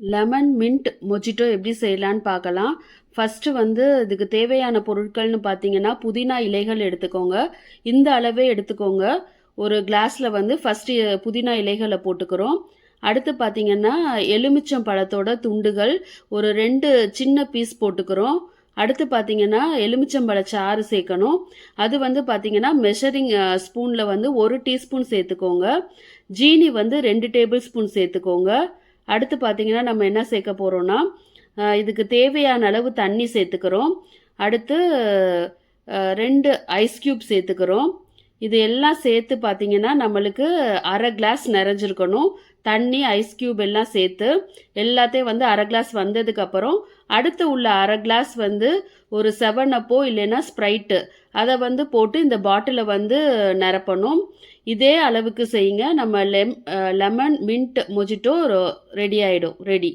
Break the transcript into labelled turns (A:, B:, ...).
A: Lemon mint mojito எப்படி செய்யலான்னு பார்க்கலாம். ஃபஸ்ட்டு வந்து இதுக்கு தேவையான பொருட்கள்னு பார்த்தீங்கன்னா புதினா இலைகள் எடுத்துக்கோங்க. இந்த அளவே எடுத்துக்கோங்க. ஒரு கிளாஸில் வந்து ஃபஸ்ட்டு புதினா இலைகளை போட்டுக்கிறோம். அடுத்து பார்த்தீங்கன்னா எலுமிச்சம் பழத்தோட துண்டுகள் ஒரு ரெண்டு சின்ன பீஸ் போட்டுக்கிறோம். அடுத்து பார்த்தீங்கன்னா எலுமிச்சம்பழ சாறு சேர்க்கணும். அது வந்து பார்த்தீங்கன்னா மெஷரிங் ஸ்பூனில் வந்து ஒரு டீஸ்பூன் சேர்த்துக்கோங்க. ஜீனி வந்து ரெண்டு டேபிள் ஸ்பூன் சேர்த்துக்கோங்க. அடுத்து பார்த்தீங்கன்னா நம்ம என்ன சேர்க்க போகிறோன்னா இதுக்கு தேவையான அளவு தண்ணி சேர்த்துக்கிறோம். அடுத்து ரெண்டு ஐஸ் கியூப் சேர்த்துக்கிறோம். இது எல்லாம் சேர்த்து பார்த்தீங்கன்னா நம்மளுக்கு அரை கிளாஸ் நிறைஞ்சிருக்கணும். தண்ணி ஐஸ் கியூப் எல்லாம் சேர்த்து எல்லாத்தையும் வந்து அரை கிளாஸ் வந்ததுக்கப்புறம் அடுத்து உள்ள அரை கிளாஸ் வந்து ஒரு செவன் அப்போ இல்லைன்னா ஸ்ப்ரைட்டு அதை வந்து போட்டு இந்த பாட்டிலை வந்து நிரப்பணும். இதே அளவுக்கு செய்யுங்க. நம்ம லெம் லெமன் மின்ட் மொஜிட்டோ ரெடி ஆகிடும் ரெடி